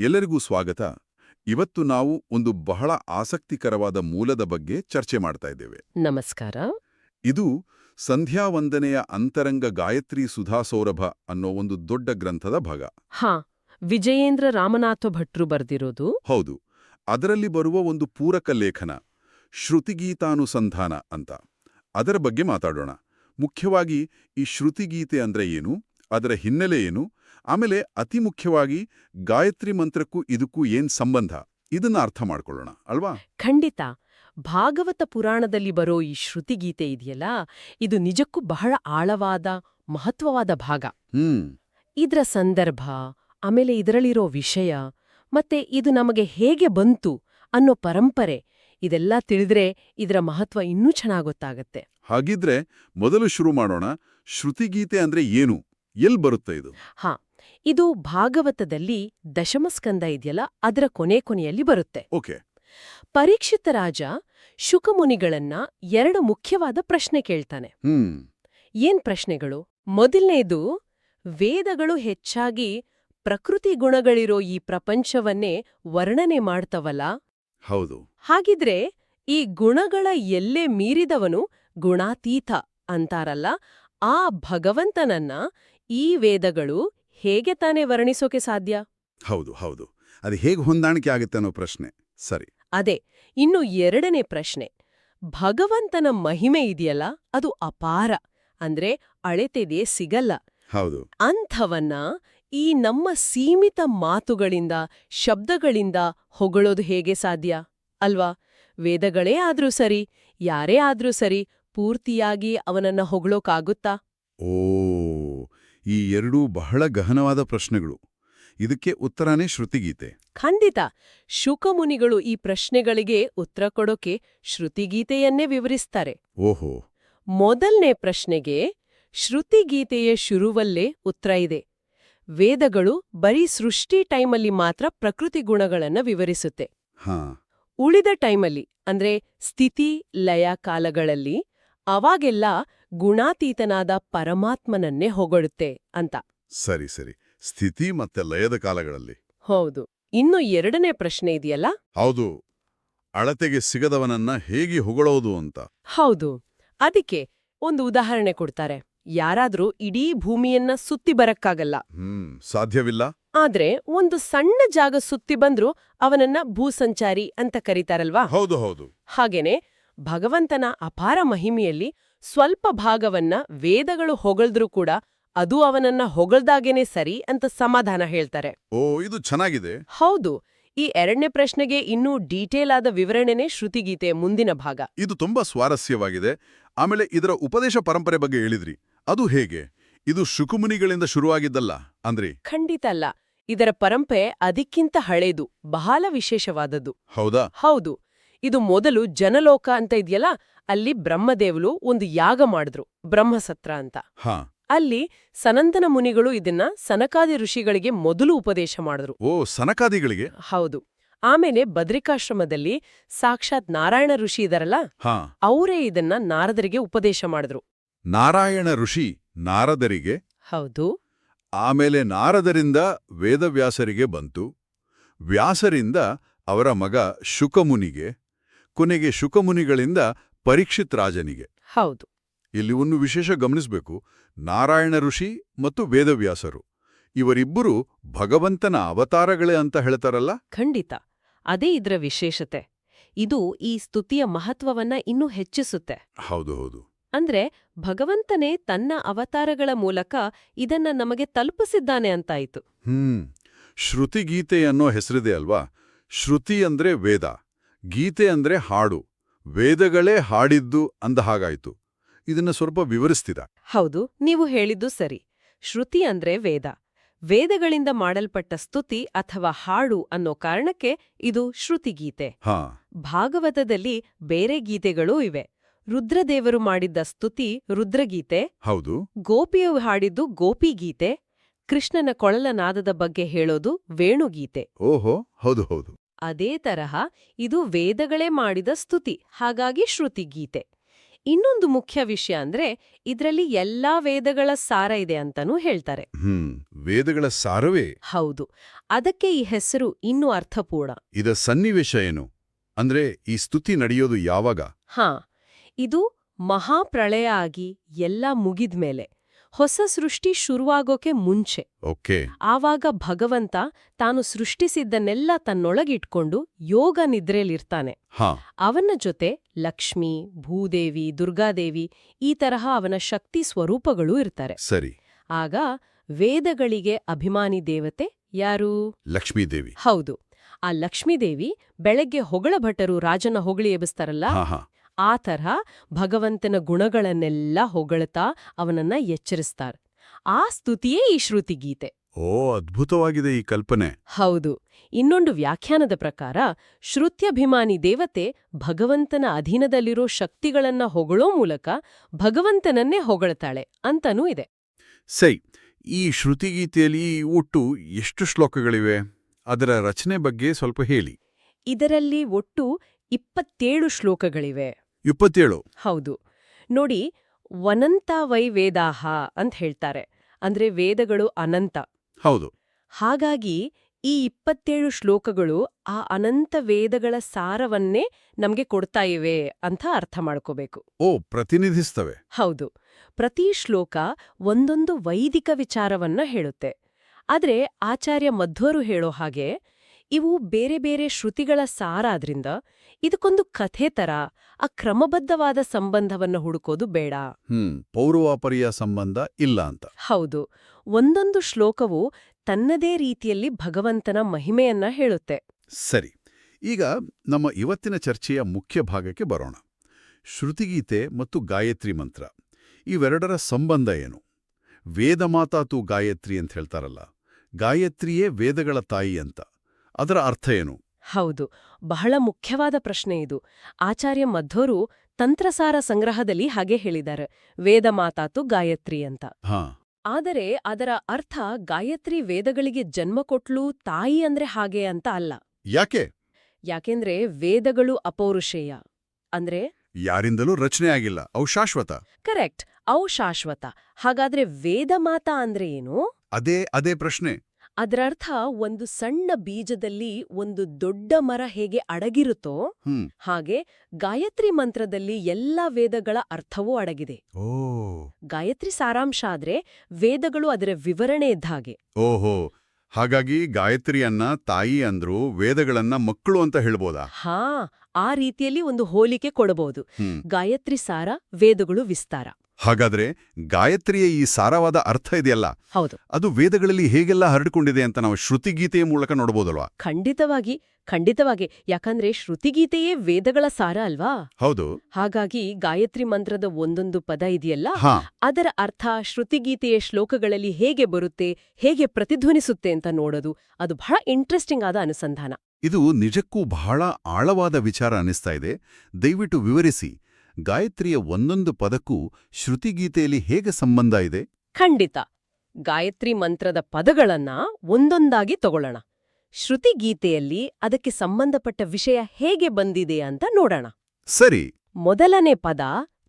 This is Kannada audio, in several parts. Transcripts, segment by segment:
ಎಲ್ಲರಿಗೂ ಸ್ವಾಗತ. ಇವತ್ತು ನಾವು ಒಂದು ಬಹಳ ಆಸಕ್ತಿಕರವಾದ ಮೂಲದ ಬಗ್ಗೆ ಚರ್ಚೆ ಮಾಡ್ತಾ ಇದ್ದೇವೆ. ನಮಸ್ಕಾರ. ಇದು ಸಂಧ್ಯಾವಂದನೆಯ ಅಂತರಂಗ ಗಾಯತ್ರಿ ಸುಧಾ ಸೌರಭ ಅನ್ನೋ ಒಂದು ದೊಡ್ಡ ಗ್ರಂಥದ ಭಾಗ. ಹಾ ವಿಜಯೇಂದ್ರ ರಾಮನಾಥ ಭಟ್ರು ಬರ್ದಿರೋದು. ಹೌದು ಅದರಲ್ಲಿ ಬರುವ ಒಂದು ಪೂರಕ ಲೇಖನ ಶ್ರುತಿಗೀತಾನುಸಂಧಾನ ಅಂತ. ಅದರ ಬಗ್ಗೆ ಮಾತಾಡೋಣ. ಮುಖ್ಯವಾಗಿ ಈ ಶ್ರುತಿಗೀತೆ ಅಂದ್ರೆ ಏನು ಅದರ ಹಿನ್ನೆಲೆ ಏನು ಆಮೇಲೆ ಅತಿ ಮುಖ್ಯವಾಗಿ ಗಾಯತ್ರಿ ಮಂತ್ರಕ್ಕೂ ಇದಕ್ಕೂ ಏನ್ ಸಂಬಂಧ? ಇದನ್ನ ಅರ್ಥ ಮಾಡ್ಕೊಳ್ಳೋಣ ಅಲ್ವಾ? ಖಂಡಿತ. ಭಾಗವತ ಪುರಾಣದಲ್ಲಿ ಬರೋ ಈ ಶ್ರುತಿಗೀತೆ ಇದೆಯಲ್ಲ ಇದು ನಿಜಕ್ಕೂ ಬಹಳ ಆಳವಾದ ಮಹತ್ವವಾದ ಭಾಗ. ಹ್ಮ್. ಇದ್ರ ಸಂದರ್ಭ ಆಮೇಲೆ ಇದರಲ್ಲಿರೋ ವಿಷಯ ಮತ್ತೆ ಇದು ನಮಗೆ ಹೇಗೆ ಬಂತು ಅನ್ನೋ ಪರಂಪರೆ ಇದೆಲ್ಲ ತಿಳಿದ್ರೆ ಇದರ ಮಹತ್ವ ಇನ್ನೂ ಚೆನ್ನಾಗೊತ್ತಾಗತ್ತೆ ಹಾಗಿದ್ರೆ ಮೊದಲು ಶುರು ಮಾಡೋಣ ಶ್ರುತಿಗೀತೆ ಅಂದ್ರೆ ಏನು? ಎಲ್ ಬರುತ್ತೆ ಇದು? ಹಾ ಇದು ಭಾಗವತದಲ್ಲಿ ದಶಮಸ್ಕಂದ ಇದೆಯಲ್ಲ ಅದರ ಕೊನೆ ಕೊನೆಯಲ್ಲಿ ಬರುತ್ತೆ. ಓಕೆ. ಪರೀಕ್ಷಿತ ರಾಜ ಶುಕಮುನಿಗಳನ್ನ ಎರಡು ಮುಖ್ಯವಾದ ಪ್ರಶ್ನೆ ಕೇಳ್ತಾನೆ. ಏನ್ ಪ್ರಶ್ನೆಗಳು? ಮೊದಲನೇದು ವೇದಗಳು ಹೆಚ್ಚಾಗಿ ಪ್ರಕೃತಿ ಗುಣಗಳಿರೋ ಈ ಪ್ರಪಂಚವನ್ನೇ ವರ್ಣನೆ ಮಾಡ್ತವಲ್ಲ? ಹೌದು. ಹಾಗಿದ್ರೆ ಈ ಗುಣಗಳ ಎಲ್ಲೇ ಮೀರಿದವನು ಗುಣಾತೀತ ಅಂತಾರಲ್ಲ ಆ ಭಗವಂತನನ್ನ ಈ ವೇದಗಳು ಹೇಗೆ ತಾನೇ ವರ್ಣಿಸೋಕೆ ಸಾಧ್ಯ? ಹೌದು ಹೌದು. ಅದು ಹೇಗೆ ಹೊಂದಾಣಿಕೆ ಆಗುತ್ತೆ ಅನ್ನೋ ಪ್ರಶ್ನೆ. ಸರಿ. ಅದೇ ಇನ್ನು ಎರಡನೇ ಪ್ರಶ್ನೆ. ಭಗವಂತನ ಮಹಿಮೆ ಇದೆಯಲ್ಲ ಅದು ಅಪಾರ. ಅಂದ್ರೆ ಅಳೆತೆದೆ ಸಿಗಲ್ಲ. ಹೌದು. ಅಂಥವನ್ನ ಈ ನಮ್ಮ ಸೀಮಿತ ಮಾತುಗಳಿಂದ ಶಬ್ದಗಳಿಂದ ಹೊಗಳೋದು ಹೇಗೆ ಸಾಧ್ಯ? ಅಲ್ವಾ? ವೇದಗಳೇ ಆದ್ರೂ ಸರಿ ಯಾರೇ ಆದ್ರೂ ಸರಿ ಪೂರ್ತಿಯಾಗಿ ಅವನನ್ನ ಹೊಗಳೋಕಾಗುತ್ತಾ? ಓ ಈ ಎರಡೂ ಬಹಳ ಗಹನವಾದ ಪ್ರಶ್ನೆಗಳು. ಇದಕ್ಕೆ ಉತ್ತರನೇ ಶ್ರುತಿಗೀತೆ. ಖಂಡಿತ. ಶುಕಮುನಿಗಳು ಈ ಪ್ರಶ್ನೆಗಳಿಗೆ ಉತ್ತರ ಕೊಡೋಕೆ ಶ್ರುತಿಗೀತೆಯನ್ನೇ ವಿವರಿಸ್ತಾರೆ. ಓಹೋ. ಮೊದಲನೇ ಪ್ರಶ್ನೆಗೆ ಶ್ರುತಿಗೀತೆಯ ಶುರುವಲ್ಲೇ ಉತ್ತರ ಇದೆ. ವೇದಗಳು ಬರೀ ಸೃಷ್ಟಿ ಟೈಮಲ್ಲಿ ಮಾತ್ರ ಪ್ರಕೃತಿ ಗುಣಗಳನ್ನ ವಿವರಿಸುತ್ತೆ. ಹಾ. ಉಳಿದ ಟೈಮಲ್ಲಿ ಅಂದ್ರೆ ಸ್ಥಿತಿ ಲಯ ಕಾಲಗಳಲ್ಲಿ ಅವಾಗೆಲ್ಲ ಗುಣಾತೀತನಾದ ಪರಮಾತ್ಮನನ್ನೇ ಹೊಗಳುತ್ತೆ ಅಂತ. ಸರಿ ಸರಿ. ಸ್ಥಿತಿ ಮತ್ತೆ ಲಯದ ಕಾಲಗಳಲ್ಲಿ. ಹೌದು. ಇನ್ನು ಎರಡನೇ ಪ್ರಶ್ನೆ ಇದೆಯಲ್ಲ? ಹೌದು. ಅಳತೆಗೆ ಸಿಗದವನನ್ನ ಹೇಗೆ ಹೊಗಳೋದು ಅಂತ. ಹೌದು. ಅದಕ್ಕೆ ಒಂದು ಉದಾಹರಣೆ ಕೊಡ್ತಾರೆ. ಯಾರಾದ್ರೂ ಇಡೀ ಭೂಮಿಯನ್ನ ಸುತ್ತಿ ಬರಕ್ಕಾಗಲ್ಲ. ಹ್ಮ್ ಸಾಧ್ಯವಿಲ್ಲ? ಆದ್ರೆ ಒಂದು ಸಣ್ಣ ಜಾಗ ಸುತ್ತಿ ಬಂದ್ರೂ ಅವನನ್ನ ಭೂಸಂಚಾರಿ ಅಂತ ಕರೀತಾರಲ್ವಾ? ಹೌದು ಹೌದು. ಹಾಗೇನೆ ಭಗವಂತನ ಅಪಾರ ಮಹಿಮೆಯಲ್ಲಿ ಸ್ವಲ್ಪ ಭಾಗವನ್ನ ವೇದಗಳು ಹೊಗಳ್ದ್ರೂ ಕೂಡ ಅದು ಅವನನ್ನ ಹೊಗಳ್ದಾಗೇನೆ ಸರಿ ಅಂತ ಸಮಾಧಾನ ಹೇಳ್ತಾರೆ. ಓ ಇದು ಚೆನ್ನಾಗಿದೆ. ಹೌದು ಈ ಎರಡನೇ ಪ್ರಶ್ನೆಗೆ ಇನ್ನೂ ಡೀಟೇಲ್ ಆದ ವಿವರಣೆನೇ ಶ್ರುತಿಗೀತೆ ಮುಂದಿನ ಭಾಗ. ಇದು ತುಂಬಾ ಸ್ವಾರಸ್ಯವಾಗಿದೆ. ಆಮೇಲೆ ಇದರ ಉಪದೇಶ ಪರಂಪರೆ ಬಗ್ಗೆ ಹೇಳಿದ್ರಿ. ಅದು ಹೇಗೆ? ಇದು ಶುಕುಮುನಿಗಳಿಂದ ಶುರುವಾಗಿದ್ದಲ್ಲ ಅಂದ್ರೆ? ಖಂಡಿತ ಅಲ್ಲ. ಇದರ ಪರಂಪರೆ ಅದಕ್ಕಿಂತ ಹಳೇದು ಬಹಳ ವಿಶೇಷವಾದದ್ದು. ಹೌದಾ? ಹೌದು. ಇದು ಮೊದಲು ಜನಲೋಕ ಅಂತ ಇದೆಯಲ್ಲ ಅಲ್ಲಿ ಬ್ರಹ್ಮದೇವಲು ಒಂದು ಯಾಗ ಮಾಡಿದ್ರು ಬ್ರಹ್ಮಸತ್ರ ಅಂತ. ಹಾ. ಅಲ್ಲಿ ಸನಂದನ ಮುನಿಗಳು ಇದನ್ನ ಸನಕಾದಿ ಋಷಿಗಳಿಗೆ ಮೊದಲು ಉಪದೇಶ ಮಾಡಿದ್ರು. ಓ ಸನಕಾದಿಗಳಿಗೆ? ಹೌದು. ಆಮೇಲೆ ಬದ್ರಿಕಾಶ್ರಮದಲ್ಲಿ ಸಾಕ್ಷಾತ್ ನಾರಾಯಣ ಋಷಿ ಇದಾರಲ್ಲ ಹಾ. ಅವರೇ ಇದನ್ನ ನಾರದರಿಗೆ ಉಪದೇಶ ಮಾಡಿದ್ರು. ನಾರಾಯಣ ಋಷಿ ನಾರದರಿಗೆ? ಹೌದು. ಆಮೇಲೆ ನಾರದರಿಂದ ವೇದವ್ಯಾಸರಿಗೆ ಬಂತು. ವ್ಯಾಸರಿಂದ ಅವರ ಮಗ ಶುಕಮುನಿಗೆ ಕೊನೆಗೆ ಶುಕಮುನಿಗಳಿಂದ ಪರೀಕ್ಷಿತ್ ರಾಜನಿಗೆ. ಹೌದು. ಇಲ್ಲಿ ಒಂದು ವಿಶೇಷ ಗಮನಿಸಬೇಕು. ನಾರಾಯಣ ಋಷಿ ಮತ್ತು ವೇದವ್ಯಾಸರು. ಇವರಿಬ್ಬರು ಭಗವಂತನ ಅವತಾರಗಳೇ ಅಂತ ಹೇಳ್ತಾರಲ್ಲ? ಖಂಡಿತ. ಅದೇ ಇದ್ರ ವಿಶೇಷತೆ. ಇದು ಈ ಸ್ತುತಿಯ ಮಹತ್ವವನ್ನ ಇನ್ನೂ ಹೆಚ್ಚಿಸುತ್ತೆ. ಹೌದು ಹೌದು. ಅಂದ್ರೆ ಭಗವಂತನೇ ತನ್ನ ಅವತಾರಗಳ ಮೂಲಕ ಇದನ್ನ ನಮಗೆ ತಲುಪಿಸಿದ್ದಾನೆ ಅಂತಾಯಿತು. ಹ್ಮ್. ಶ್ರುತಿಗೀತೆ ಅನ್ನೋ ಹೆಸರಿದೆ ಅಲ್ವಾ? ಶ್ರುತಿ ಅಂದ್ರೆ ವೇದ. ಗೀತೆ ಅಂದ್ರೆ ಹಾಡು. ವೇದಗಳೇ ಹಾಡಿದ್ದು ಅಂದ ಹಾಗಾಯ್ತು. ಇದನ್ನ ಸ್ವಲ್ಪ ವಿವರಿಸ್ತೀರ? ಹೌದು ನೀವು ಹೇಳಿದ್ದು ಸರಿ. ಶ್ರುತಿ ಅಂದ್ರೆ ವೇದ. ವೇದಗಳಿಂದ ಮಾಡಲ್ಪಟ್ಟ ಸ್ತುತಿ ಅಥವಾ ಹಾಡು ಅನ್ನೋ ಕಾರಣಕ್ಕೆ ಇದು ಶ್ರುತಿಗೀತೆ. ಹಾ. ಭಾಗವತದಲ್ಲಿ ಬೇರೆ ಗೀತೆಗಳೂ ಇವೆ. ರುದ್ರದೇವರು ಮಾಡಿದ್ದ ಸ್ತುತಿ ರುದ್ರಗೀತೆ. ಹೌದು. ಗೋಪಿಯು ಹಾಡಿದ್ದು ಗೋಪಿಗೀತೆ. ಕೃಷ್ಣನ ಕೊಳಲನಾದದ ಬಗ್ಗೆ ಹೇಳೋದು ವೇಣುಗೀತೆ. ಓಹೋ ಹೌದು ಹೌದು. ಅದೇ ತರಹ ಇದು ವೇದಗಳೇ ಮಾಡಿದ ಸ್ತುತಿ ಹಾಗಾಗಿ ಶ್ರುತಿಗೀತೆ. ಇನ್ನೊಂದು ಮುಖ್ಯ ವಿಷಯ ಅಂದ್ರೆ ಇದರಲ್ಲಿ ಎಲ್ಲಾ ವೇದಗಳ ಸಾರ ಇದೆ ಅಂತಾನೂ ಹೇಳ್ತಾರೆ. ವೇದಗಳ ಸಾರವೇ? ಹೌದು ಅದಕ್ಕೆ ಈ ಹೆಸರು ಇನ್ನೂ ಅರ್ಥಪೂರ್ಣ. ಇದ ಸನ್ನಿವೇಶ ಏನು? ಅಂದ್ರೆ ಈ ಸ್ತುತಿ ನಡೆಯೋದು ಯಾವಾಗ? ಹಾ ಇದು ಮಹಾಪ್ರಳಯ ಆಗಿ ಎಲ್ಲ ಮುಗಿದ್ಮೇಲೆ. ಹೊಸ ಸೃಷ್ಟಿ ಶುರುವಾಗೋಕೆ ಮುಂಚೆ. ಓಕೆ. ಆವಾಗ ಭಗವಂತ ತಾನು ಸೃಷ್ಟಿಸಿದ್ದನ್ನೆಲ್ಲ ತನ್ನೊಳಗಿಟ್ಕೊಂಡು ಯೋಗ ನಿದ್ರೆಯಲ್ಲಿರ್ತಾನೆ. ಅವನ ಜೊತೆ ಲಕ್ಷ್ಮಿ ಭೂದೇವಿ ದುರ್ಗಾದೇವಿ ಈ ತರಹ ಅವನ ಶಕ್ತಿ ಸ್ವರೂಪಗಳೂ ಇರ್ತಾರೆ. ಸರಿ. ಆಗ ವೇದಗಳಿಗೆ ಅಭಿಮಾನಿ ದೇವತೆ ಯಾರು? ಲಕ್ಷ್ಮೀದೇವಿ. ಹೌದು. ಆ ಲಕ್ಷ್ಮೀದೇವಿ ಬೆಳಗ್ಗೆ ಹೊಗಳ ಭಟರು ರಾಜನ ಹೊಗಳಿ ಎಬ್ಬಿಸ್ತಾರಲ್ಲ? ಆ ತರಹ ಭಗವಂತನ ಗುಣಗಳನ್ನೆಲ್ಲ ಹೊಗಳ್ತಾ ಅವನನ್ನ ಎಚ್ಚರಿಸ್ತಾರೆ. ಆ ಸ್ತುತಿಯೇ ಈ ಶ್ರುತಿಗೀತೆ. ಓ ಅದ್ಭುತವಾಗಿದೆ ಈ ಕಲ್ಪನೆ. ಹೌದು. ಇನ್ನೊಂದು ವ್ಯಾಖ್ಯಾನದ ಪ್ರಕಾರ ಶ್ರುತ್ಯಭಿಮಾನಿ ದೇವತೆ ಭಗವಂತನ ಅಧೀನದಲ್ಲಿರೋ ಶಕ್ತಿಗಳನ್ನ ಹೊಗಳೋ ಮೂಲಕ ಭಗವಂತನನ್ನೇ ಹೊಗಳ್ತಾಳೆ ಅಂತನೂ ಇದೆ. ಸೈ ಈ ಶ್ರುತಿಗೀತೆಯಲ್ಲಿ ಒಟ್ಟು ಎಷ್ಟು ಶ್ಲೋಕಗಳಿವೆ? ಅದರ ರಚನೆ ಬಗ್ಗೆ ಸ್ವಲ್ಪ ಹೇಳಿ. ಇದರಲ್ಲಿ ಒಟ್ಟು ಇಪ್ಪತ್ತೇಳು ಶ್ಲೋಕಗಳಿವೆ. ಇಪ್ಪತ್ತೇಳು. ಹೌದು. ನೋಡಿ ವನಂತ ವೈ ವೇದಾಹ ಅಂತ ಹೇಳ್ತಾರೆ. ಅಂದ್ರೆ ವೇದಗಳು ಅನಂತ. ಹೌದು. ಹಾಗಾಗಿ ಈ ಇಪ್ಪತ್ತೇಳು ಶ್ಲೋಕಗಳು ಆ ಅನಂತ ವೇದಗಳ ಸಾರವನ್ನೇ ನಮ್ಗೆ ಕೊಡ್ತಾ ಇವೆ ಅಂತ ಅರ್ಥ ಮಾಡ್ಕೋಬೇಕು. ಓ ಪ್ರತಿನಿಧಿಸ್ತವೆ. ಹೌದು. ಪ್ರತಿ ಶ್ಲೋಕ ಒಂದೊಂದು ವೈದಿಕ ವಿಚಾರವನ್ನ ಹೇಳುತ್ತೆ. ಆದ್ರೆ ಆಚಾರ್ಯ ಮಧ್ವರು ಹೇಳೋ ಹಾಗೆ ಇವು ಬೇರೆ ಬೇರೆ ಶ್ರುತಿಗಳ ಸಾರ ಆದ್ರಿಂದ ಇದಕ್ಕೊಂದು ಕಥೆ ತರ ಆ ಕ್ರಮಬದ್ಧವಾದ ಸಂಬಂಧವನ್ನು ಹುಡುಕೋದು ಬೇಡ. ಹ್ಮ್ ಪೌರವಾಪರಿಯ ಸಂಬಂಧ ಇಲ್ಲ ಅಂತ. ಹೌದು. ಒಂದೊಂದು ಶ್ಲೋಕವು ತನ್ನದೇ ರೀತಿಯಲ್ಲಿ ಭಗವಂತನ ಮಹಿಮೆಯನ್ನ ಹೇಳುತ್ತೆ. ಸರಿ ಈಗ ನಮ್ಮ ಇವತ್ತಿನ ಚರ್ಚೆಯ ಮುಖ್ಯ ಭಾಗಕ್ಕೆ ಬರೋಣ. ಶ್ರುತಿಗೀತೆ ಮತ್ತು ಗಾಯತ್ರಿ ಮಂತ್ರ. ಇವೆರಡರ ಸಂಬಂಧ ಏನು? ವೇದ ಮಾತಾತು ಗಾಯತ್ರಿ ಅಂತ ಹೇಳ್ತಾರಲ್ಲ ಗಾಯತ್ರಿಯೇ ವೇದಗಳ ತಾಯಿ ಅಂತ. ಅದರ ಅರ್ಥ ಏನು? ಹೌದು. ಬಹಳ ಮುಖ್ಯವಾದ ಪ್ರಶ್ನೆ ಇದು. ಆಚಾರ್ಯ ಮಧ್ವರು ತಂತ್ರಸಾರ ಸಂಗ್ರಹದಲ್ಲಿ ಹಾಗೆ ಹೇಳಿದ್ದಾರೆ ವೇದ ಮಾತಾತು ಗಾಯತ್ರಿ ಅಂತ. ಆದರೆ ಅದರ ಅರ್ಥ ಗಾಯತ್ರಿ ವೇದಗಳಿಗೆ ಜನ್ಮ ಕೊಟ್ಲು ತಾಯಿ ಅಂದ್ರೆ ಹಾಗೆ ಅಂತ ಅಲ್ಲ. ಯಾಕೆ? ಯಾಕೆಂದ್ರೆ ವೇದಗಳು ಅಪೌರುಷೇಯ. ಅಂದ್ರೆ? ಯಾರಿಂದಲೂ ರಚನೆ ಆಗಿಲ್ಲ ಅವು ಶಾಶ್ವತ. ಕರೆಕ್ಟ್ ಅವು ಶಾಶ್ವತ. ಹಾಗಾದ್ರೆ ವೇದ ಮಾತಾ ಅಂದ್ರೆ ಏನು? ಅದೇ ಅದೇ ಪ್ರಶ್ನೆ. ಅದರರ್ಥ ಒಂದು ಸಣ್ಣ ಬೀಜದಲ್ಲಿ ಒಂದು ದೊಡ್ಡ ಮರ ಹೇಗೆ ಅಡಗಿರುತ್ತೋ ಹಾಗೆ ಗಾಯತ್ರಿ ಮಂತ್ರದಲ್ಲಿ ಎಲ್ಲ ವೇದಗಳ ಅರ್ಥವೂ ಅಡಗಿದೆ. ಓ. ಗಾಯತ್ರಿ ಸಾರಾಂಶ ಆದ್ರೆ ವೇದಗಳು ಅದರ ವಿವರಣೆ ಇದ್ದ ಹಾಗೆ. ಓಹೋ. ಹಾಗಾಗಿ ಗಾಯತ್ರಿಯನ್ನ ತಾಯಿ ಅಂದ್ರು ವೇದಗಳನ್ನ ಮಕ್ಕಳು ಅಂತ ಹೇಳ್ಬೋದಾ? ಹಾ ಆ ರೀತಿಯಲ್ಲಿ ಒಂದು ಹೋಲಿಕೆ ಕೊಡಬಹುದು ಗಾಯತ್ರಿ ಸಾರ ವೇದಗಳು ವಿಸ್ತಾರ. ಹಾಗಾದ್ರೆ ಗಾಯತ್ರಿಯ ಈ ಸಾರವಾದ ಅರ್ಥ ಇದೆಯಲ್ಲ? ಹೌದು. ಅದು ವೇದಗಳಲ್ಲಿ ಹೇಗೆಲ್ಲ ಹರಡಿಕೊಂಡಿದೆ ಅಂತ ನಾವು ಶ್ರುತಿಗೀತೆಯ ಮೂಲಕ ನೋಡಬಹುದಲ್ವಾ ಖಂಡಿತವಾಗಿ ಖಂಡಿತವಾಗಿ. ಯಾಕಂದ್ರೆ ಶ್ರುತಿಗೀತೆಯೇ ವೇದಗಳ ಸಾರ ಅಲ್ವಾ? ಹೌದು. ಹಾಗಾಗಿ ಗಾಯತ್ರಿ ಮಂತ್ರದ ಒಂದೊಂದು ಪದ ಇದೆಯಲ್ಲ? ಅದರ ಅರ್ಥ ಶ್ರುತಿಗೀತೆಯ ಶ್ಲೋಕಗಳಲ್ಲಿ ಹೇಗೆ ಬರುತ್ತೆ ಹೇಗೆ ಪ್ರತಿಧ್ವನಿಸುತ್ತೆ ಅಂತ ನೋಡೋದು. ಅದು ಬಹಳ ಇಂಟ್ರೆಸ್ಟಿಂಗ್ ಆದ ಅನುಸಂಧಾನ. ಇದು ನಿಜಕ್ಕೂ ಬಹಳ ಆಳವಾದ ವಿಚಾರ ಅನಿಸ್ತಾ ಇದೆ. ದಯವಿಟ್ಟು ವಿವರಿಸಿ. ಗಾಯತ್ರಿಯ ಒಂದೊಂದು ಪದಕ್ಕೂ ಶ್ರುತಿಗೀತೆಯಲ್ಲಿ ಹೇಗೆ ಸಂಬಂಧ ಇದೆ? ಖಂಡಿತ. ಗಾಯತ್ರಿ ಮಂತ್ರದ ಪದಗಳನ್ನ ಒಂದೊಂದಾಗಿ ತಗೊಳ್ಳೋಣ. ಶ್ರುತಿಗೀತೆಯಲ್ಲಿ ಅದಕ್ಕೆ ಸಂಬಂಧಪಟ್ಟ ವಿಷಯ ಹೇಗೆ ಬಂದಿದೆ ಅಂತ ನೋಡೋಣ. ಸರಿ. ಮೊದಲನೇ ಪದ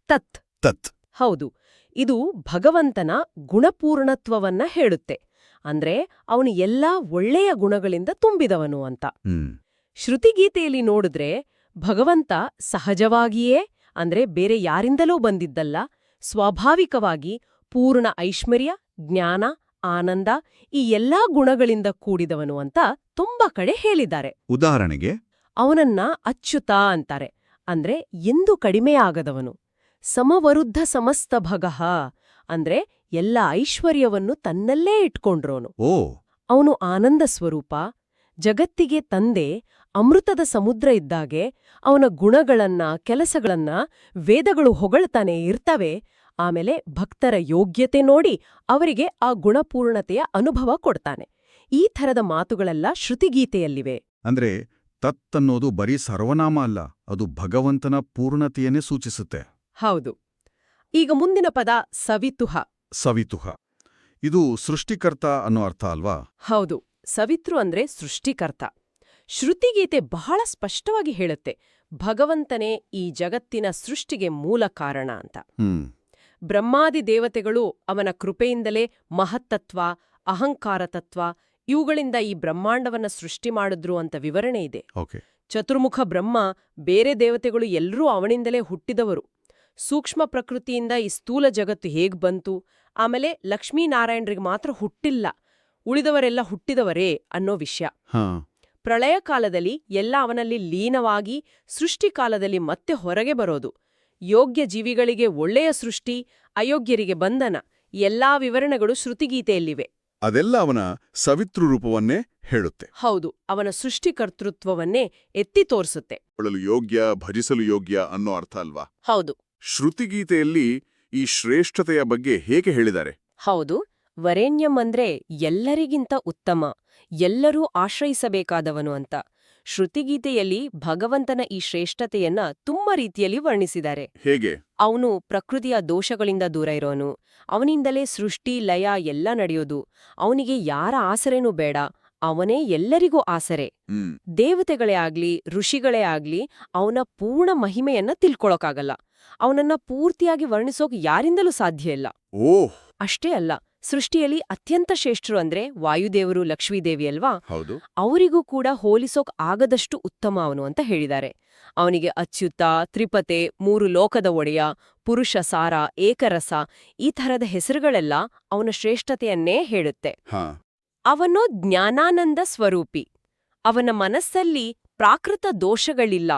ತತ್. ತತ್. ಹೌದು. ಇದು ಭಗವಂತನ ಗುಣಪೂರ್ಣತ್ವವನ್ನ ಹೇಳುತ್ತೆ. ಅಂದ್ರೆ ಅವನು ಎಲ್ಲಾ ಒಳ್ಳೆಯ ಗುಣಗಳಿಂದ ತುಂಬಿದವನು ಅಂತ. ಶ್ರುತಿಗೀತೆಯಲ್ಲಿ ನೋಡಿದ್ರೆ ಭಗವಂತ ಸಹಜವಾಗಿಯೇ ಅಂದ್ರೆ ಬೇರೆ ಯಾರಿಂದಲೋ ಬಂದಿದ್ದಲ್ಲ. ಸ್ವಾಭಾವಿಕವಾಗಿ ಪೂರ್ಣ ಐಶ್ವರ್ಯ ಜ್ಞಾನ ಆನಂದ ಈ ಎಲ್ಲಾ ಗುಣಗಳಿಂದ ಕೂಡಿದವನು ಅಂತ ತುಂಬಾ ಕಡೆ ಹೇಳಿದ್ದಾರೆ. ಉದಾಹರಣೆಗೆ ಅವನನ್ನ ಅಚ್ಯುತ ಅಂತಾರೆ. ಅಂದ್ರೆ ಎಂದು ಕಡಿಮೆಯಾಗದವನು ಸಮವರುದ್ಧ ಸಮಸ್ತ ಭಗಃ ಅಂದ್ರೆ ಎಲ್ಲ ಐಶ್ವರ್ಯವನ್ನು ತನ್ನಲ್ಲೇ ಇಟ್ಕೊಂಡ್ರೋನು. ಓ. ಅವನು ಆನಂದ ಸ್ವರೂಪ ಜಗತ್ತಿಗೆ ತಂದೆ ಅಮೃತದ ಸಮುದ್ರ ಇದ್ದಾಗೆ ಅವನ ಗುಣಗಳನ್ನ ಕೆಲಸಗಳನ್ನ ವೇದಗಳು ಹೊಗಳ್ತಾನೆ ಇರ್ತವೆ. ಆಮೇಲೆ ಭಕ್ತರ ಯೋಗ್ಯತೆ ನೋಡಿ ಅವರಿಗೆ ಆ ಗುಣಪೂರ್ಣತೆಯ ಅನುಭವ ಕೊಡ್ತಾನೆ. ಈ ಥರದ ಮಾತುಗಳೆಲ್ಲ ಶ್ರುತಿಗೀತೆಯಲ್ಲಿವೆ. ಅಂದ್ರೆ ತತ್ ಅನ್ನೋದು ಬರೀ ಸರ್ವನಾಮ ಅಲ್ಲ ಅದು ಭಗವಂತನ ಪೂರ್ಣತೆಯನ್ನೇ ಸೂಚಿಸುತ್ತೆ. ಹೌದು. ಈಗ ಮುಂದಿನ ಪದ ಸವಿತುಹ. ಸವಿತುಹ. ಇದು ಸೃಷ್ಟಿಕರ್ತ ಅನ್ನೋ ಅರ್ಥ ಅಲ್ವಾ? ಹೌದು. ಸವಿತೃ ಅಂದ್ರೆ ಸೃಷ್ಟಿಕರ್ತ. ಶ್ರುತಿಗೀತೆ ಬಹಳ ಸ್ಪಷ್ಟವಾಗಿ ಹೇಳುತ್ತೆ. ಭಗವಂತನೇ ಈ ಜಗತ್ತಿನ ಸೃಷ್ಟಿಗೆ ಮೂಲ ಕಾರಣ ಅಂತ. ಹ್ಮ್. ಬ್ರಹ್ಮಾದಿ ದೇವತೆಗಳು ಅವನ ಕೃಪೆಯಿಂದಲೇ ಮಹತ್ತತ್ವ ಅಹಂಕಾರ ತತ್ವ ಇವುಗಳಿಂದ ಈ ಬ್ರಹ್ಮಾಂಡವನ್ನ ಸೃಷ್ಟಿ ಮಾಡಿದ್ರು ಅಂತ ವಿವರಣೆ ಇದೆ. ಚತುರ್ಮುಖ ಬ್ರಹ್ಮ ಬೇರೆ ದೇವತೆಗಳು ಎಲ್ಲರೂ ಅವನಿಂದಲೇ ಹುಟ್ಟಿದವರು. ಸೂಕ್ಷ್ಮ ಪ್ರಕೃತಿಯಿಂದ ಈ ಸ್ಥೂಲ ಜಗತ್ತು ಹೇಗ್ ಬಂತು? ಆಮೇಲೆ ಲಕ್ಷ್ಮೀನಾರಾಯಣರಿಗೆ ಮಾತ್ರ ಹುಟ್ಟಿಲ್ಲ. ಉಳಿದವರೆಲ್ಲ ಹುಟ್ಟಿದವರೇ ಅನ್ನೋ ವಿಷಯ. ಪ್ರಳಯ ಕಾಲದಲ್ಲಿ ಎಲ್ಲ ಅವನಲ್ಲಿ ಲೀನವಾಗಿ ಸೃಷ್ಟಿಕಾಲದಲ್ಲಿ ಮತ್ತೆ ಹೊರಗೆ ಬರೋದು. ಯೋಗ್ಯ ಜೀವಿಗಳಿಗೆ ಒಳ್ಳೆಯ ಸೃಷ್ಟಿ ಅಯೋಗ್ಯರಿಗೆ ಬಂಧನ ಎಲ್ಲಾ ವಿವರಣೆಗಳು ಶ್ರುತಿಗೀತೆಯಲ್ಲಿವೆ. ಅದೆಲ್ಲ ಅವನ ಸವಿತೃ ರೂಪವನ್ನೇ ಹೇಳುತ್ತೆ. ಹೌದು ಅವನ ಸೃಷ್ಟಿಕರ್ತೃತ್ವವನ್ನೇ ಎತ್ತಿ ತೋರಿಸುತ್ತೆ. ಯೋಗ್ಯ ಭಜಿಸಲು ಯೋಗ್ಯ ಅನ್ನೋ ಅರ್ಥ ಅಲ್ವಾ? ಹೌದು. ಶ್ರುತಿಗೀತೆಯಲ್ಲಿ ಈ ಶ್ರೇಷ್ಠತೆಯ ಬಗ್ಗೆ ಹೇಗೆ ಹೇಳಿದ್ದಾರೆ? ಹೌದು. ವರೇಣ್ಯಂ ಅಂದ್ರೆ ಎಲ್ಲರಿಗಿಂತ ಉತ್ತಮ ಎಲ್ಲರೂ ಆಶ್ರಯಿಸಬೇಕಾದವನು ಅಂತ. ಶ್ರುತಿಗೀತೆಯಲ್ಲಿ ಭಗವಂತನ ಈ ಶ್ರೇಷ್ಠತೆಯನ್ನ ತುಂಬ ರೀತಿಯಲ್ಲಿ ವರ್ಣಿಸಿದ್ದಾರೆ. ಹೇಗೆ? ಅವನು ಪ್ರಕೃತಿಯ ದೋಷಗಳಿಂದ ದೂರ ಇರೋನು ಅವನಿಂದಲೇ ಸೃಷ್ಟಿ ಲಯ ಎಲ್ಲ ನಡೆಯೋದು ಅವನಿಗೆ ಯಾರ ಆಸರೆನೂ ಬೇಡ ಅವನೇ ಎಲ್ಲರಿಗೂ ಆಸರೆ. ದೇವತೆಗಳೇ ಆಗ್ಲಿ ಋಷಿಗಳೇ ಆಗ್ಲಿ ಅವನ ಪೂರ್ಣ ಮಹಿಮೆಯನ್ನ ತಿಳ್ಕೊಳಕ್ಕಾಗಲ್ಲ. ಅವನನ್ನ ಪೂರ್ತಿಯಾಗಿ ವರ್ಣಿಸೋಕ್ ಯಾರಿಂದಲೂ ಸಾಧ್ಯ ಇಲ್ಲ. ಓಹ್! ಅಷ್ಟೇ ಅಲ್ಲ ಸೃಷ್ಟಿಯಲ್ಲಿ ಅತ್ಯಂತ ಶ್ರೇಷ್ಠರು ಅಂದ್ರೆ ವಾಯುದೇವರು ಲಕ್ಷ್ಮೀದೇವಿ ಅಲ್ವಾ? ಹೌದು. ಅವರಿಗೂ ಕೂಡ ಹೋಲಿಸೋಕ್ ಆಗದಷ್ಟು ಉತ್ತಮ ಅವನು ಅಂತ ಹೇಳಿದ್ದಾರೆ. ಅವನಿಗೆ ಅಚ್ಯುತ ತ್ರಿಪತೆ ಮೂರು ಲೋಕದ ಒಡೆಯ ಪುರುಷ ಸಾರ ಏಕರಸ ಈ ಥರದ ಹೆಸರುಗಳೆಲ್ಲ ಅವನ ಶ್ರೇಷ್ಠತೆಯನ್ನೇ ಹೇಳುತ್ತೆ. ಅವನು ಜ್ಞಾನಾನಂದ ಸ್ವರೂಪಿ. ಅವನ ಮನಸ್ಸಲ್ಲಿ ಪ್ರಾಕೃತ ದೋಷಗಳಿಲ್ಲ.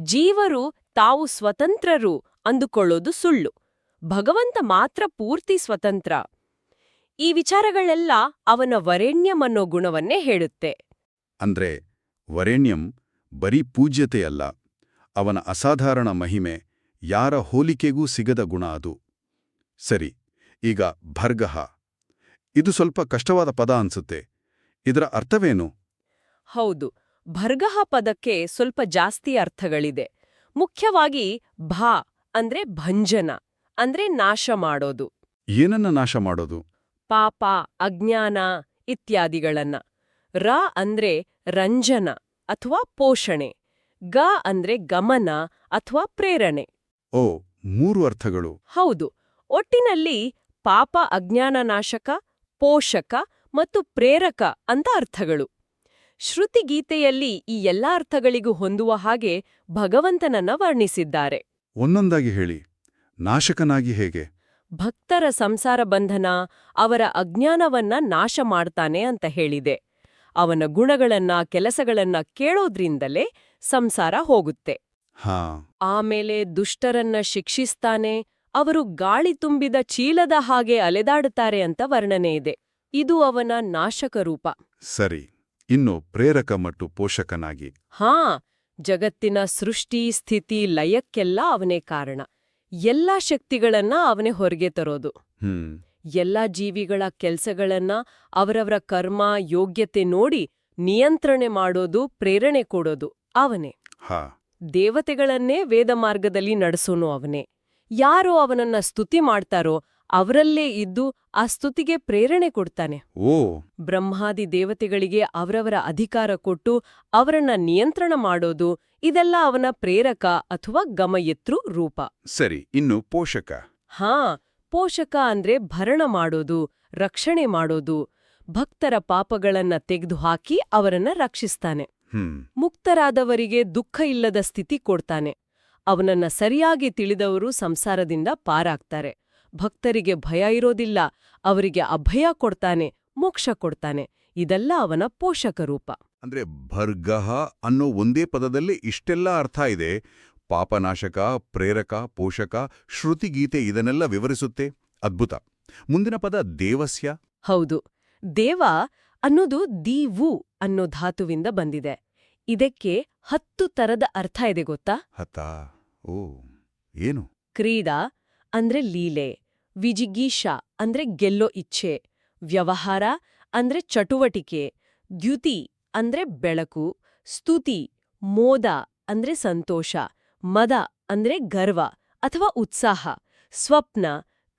ಜೀವರು ತಾವು ಸ್ವತಂತ್ರರು ಅಂದುಕೊಳ್ಳೋದು ಸುಳ್ಳು. ಭಗವಂತ ಮಾತ್ರ ಪೂರ್ತಿ ಸ್ವತಂತ್ರ. ಈ ವಿಚಾರಗಳೆಲ್ಲ ಅವನ ವರೆಣ್ಯಮನ್ನೋ ಗುಣವನ್ನೇ ಹೇಳುತ್ತೆ. ಅಂದ್ರೆ ವರೆಣ್ಯಂ ಬರೀ ಪೂಜ್ಯತೆಯಲ್ಲ ಅವನ ಅಸಾಧಾರಣ ಮಹಿಮೆ ಯಾರ ಹೋಲಿಕೆಗೂ ಸಿಗದ ಗುಣ ಅದು. ಸರಿ ಈಗ ಭರ್ಗಹ. ಇದು ಸ್ವಲ್ಪ ಕಷ್ಟವಾದ ಪದ ಅನ್ಸುತ್ತೆ. ಇದರ ಅರ್ಥವೇನು? ಹೌದು ಭರ್ಗಹ ಪದಕ್ಕೆ ಸ್ವಲ್ಪ ಜಾಸ್ತಿ ಅರ್ಥಗಳಿದೆ. ಮುಖ್ಯವಾಗಿ ಭಾ ಅಂದ್ರೆ ಭಂಜನ ಅಂದ್ರೆ ನಾಶ ಮಾಡೋದು. ಏನನ್ನ ನಾಶ ಮಾಡೋದು? ಪಾಪ ಅಜ್ಞಾನ ಇತ್ಯಾದಿಗಳನ್ನ. ರ ಅಂದ್ರೆ ರಂಜನ ಅಥವಾ ಪೋಷಣೆ. ಗ ಅಂದ್ರೆ ಗಮನ ಅಥವಾ ಪ್ರೇರಣೆ. ಓ ಮೂರು ಅರ್ಥಗಳು. ಹೌದು. ಒಟ್ಟಿನಲ್ಲಿ ಪಾಪ ಅಜ್ಞಾನ ನಾಶಕ ಪೋಷಕ ಮತ್ತು ಪ್ರೇರಕ ಅಂತ ಅರ್ಥಗಳು. ಶ್ರುತಿಗೀತೆಯಲ್ಲಿ ಈ ಎಲ್ಲಾ ಅರ್ಥಗಳಿಗೂ ಹೊಂದುವ ಹಾಗೆ ಭಗವಂತನನ್ನ ವರ್ಣಿಸಿದ್ದಾರೆ. ಒಂದೊಂದಾಗಿ ಹೇಳಿ. ನಾಶಕನಾಗಿ ಹೇಗೆ? ಭಕ್ತರ ಸಂಸಾರ ಬಂಧನ ಅವರ ಅಜ್ಞಾನವನ್ನ ನಾಶ ಮಾಡ್ತಾನೆ ಅಂತ ಹೇಳಿದೆ. ಅವನ ಗುಣಗಳನ್ನ ಕೆಲಸಗಳನ್ನ ಕೇಳೋದ್ರಿಂದಲೇ ಸಂಸಾರ ಹೋಗುತ್ತೆ. ಹಾ. ಆಮೇಲೆ ದುಷ್ಟರನ್ನ ಶಿಕ್ಷಿಸ್ತಾನೆ ಅವರು ಗಾಳಿ ತುಂಬಿದ ಚೀಲದ ಹಾಗೆ ಅಲೆದಾಡುತ್ತಾರೆ ಅಂತ ವರ್ಣನೆ ಇದೆ. ಇದು ಅವನ ನಾಶಕ ರೂಪ. ಸರಿ ಇನ್ನು ಪ್ರೇರಕ ಮತ್ತು ಪೋಷಕನಾಗಿ. ಹಾ ಜಗತ್ತಿನ ಸೃಷ್ಟಿ ಸ್ಥಿತಿ ಲಯಕ್ಕೆಲ್ಲ ಅವನೇ ಕಾರಣ. ಎಲ್ಲಾ ಶಕ್ತಿಗಳನ್ನ ಅವನೇ ಹೊರಗೆ ತರೋದು. ಎಲ್ಲಾ ಜೀವಿಗಳ ಕೆಲಸಗಳನ್ನ ಅವರವರ ಕರ್ಮ ಯೋಗ್ಯತೆ ನೋಡಿ ನಿಯಂತ್ರಣೆ ಮಾಡೋದು ಪ್ರೇರಣೆ ಕೊಡೋದು ಅವನೇ. ಹಾ. ದೇವತೆಗಳನ್ನೇ ವೇದ ಮಾರ್ಗದಲ್ಲಿ ನಡೆಸೋನು ಅವನೇ. ಯಾರು ಅವನನ್ನ ಸ್ತುತಿ ಮಾಡ್ತಾರೋ ಅವರಲ್ಲೇ ಇದ್ದು ಆ ಸ್ತುತಿಗೆ ಪ್ರೇರಣೆ ಕೊಡ್ತಾನೆ. ಓ. ಬ್ರಹ್ಮಾದಿ ದೇವತೆಗಳಿಗೆ ಅವರವರ ಅಧಿಕಾರ ಕೊಟ್ಟು ಅವರನ್ನ ನಿಯಂತ್ರಣ ಮಾಡೋದು ಇದೆಲ್ಲ ಅವನ ಪ್ರೇರಕ ಅಥವಾ ಗಮಯತೃ ರೂಪ. ಸರಿ ಇನ್ನು ಪೋಷಕ. ಹಾ ಪೋಷಕ ಅಂದ್ರೆ ಭರಣ ಮಾಡೋದು ರಕ್ಷಣೆ ಮಾಡೋದು ಭಕ್ತರ ಪಾಪಗಳನ್ನ ತೆಗೆದುಹಾಕಿ ಅವರನ್ನ ರಕ್ಷಿಸ್ತಾನೆ. ಮುಕ್ತರಾದವರಿಗೆ ದುಃಖ ಇಲ್ಲದ ಸ್ಥಿತಿ ಕೊಡ್ತಾನೆ. ಅವನನ್ನ ಸರಿಯಾಗಿ ತಿಳಿದವರು ಸಂಸಾರದಿಂದ ಪಾರಾಗ್ತಾರೆ. ಭಕ್ತರಿಗೆ ಭಯ ಇರೋದಿಲ್ಲ. ಅವರಿಗೆ ಅಭಯ ಕೊಡ್ತಾನೆ ಮೋಕ್ಷ ಕೊಡ್ತಾನೆ. ಇದೆಲ್ಲ ಅವನ ಪೋಷಕ ರೂಪ. ಅಂದ್ರೆ ಭರ್ಗಹ ಅನ್ನೋ ಒಂದೇ ಪದದಲ್ಲಿ ಇಷ್ಟೆಲ್ಲ ಅರ್ಥ ಇದೆ. ಪಾಪನಾಶಕ ಪ್ರೇರಕ ಪೋಷಕ ಶ್ರುತಿಗೀತೆ ಇದನ್ನೆಲ್ಲ ವಿವರಿಸುತ್ತೆ. ಅದ್ಭುತ. ಮುಂದಿನ ಪದ ದೇವಸ್ಯ. ಹೌದು. ದೇವ ಅನ್ನೋದು ದೀವು ಅನ್ನೋ ಧಾತುವಿಂದ ಬಂದಿದೆ. ಇದಕ್ಕೆ ಹತ್ತು ತರದ ಅರ್ಥ ಇದೆ ಗೊತ್ತಾ? ಹತ ಓ ಏನು? ಕ್ರೀಡಾ ಅಂದ್ರೆ ಲೀಲೆ ವಿಜಿಗೀಷಾ ಅಂದ್ರೆ ಗೆಲ್ಲೋ ಇಚ್ಛೆ ವ್ಯವಹಾರ ಅಂದ್ರೆ ಚಟುವಟಿಕೆ ದ್ಯುತಿ ಅಂದ್ರೆ ಬೆಳಕು ಸ್ತುತಿ ಮೋದ ಅಂದ್ರೆ ಸಂತೋಷ ಮದ ಅಂದ್ರೆ ಗರ್ವ ಅಥವಾ ಉತ್ಸಾಹ ಸ್ವಪ್ನ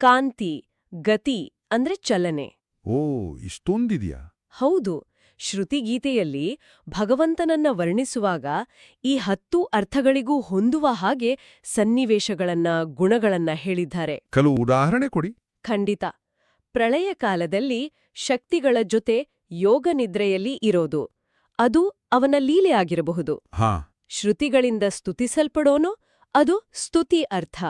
ಕಾಂತಿ ಗತಿ ಅಂದ್ರೆ ಚಲನೆ. ಓ ಇಷ್ಟೊಂದಿದೆಯಾ? ಹೌದು. ಶ್ರುತಿಗೀತೆಯಲ್ಲಿ ಭಗವಂತನನ್ನ ವರ್ಣಿಸುವಾಗ ಈ ಹತ್ತು ಅರ್ಥಗಳಿಗೂ ಹೊಂದುವ ಹಾಗೆ ಸನ್ನಿವೇಶಗಳನ್ನ ಗುಣಗಳನ್ನ ಹೇಳಿದ್ದಾರೆ. ಕೆಲವು ಉದಾಹರಣೆ ಕೊಡಿ. ಖಂಡಿತ. ಪ್ರಳಯ ಕಾಲದಲ್ಲಿ ಶಕ್ತಿಗಳ ಜೊತೆ ಯೋಗ ನಿದ್ರೆಯಲ್ಲಿ ಇರೋದು. ಅದು ಅವನ ಲೀಲೆ ಆಗಿರಬಹುದು. ಹಾ. ಶ್ರುತಿಗಳಿಂದ ಸ್ತುತಿಸಲ್ಪಡೋನು ಅದು ಸ್ತುತಿ ಅರ್ಥ.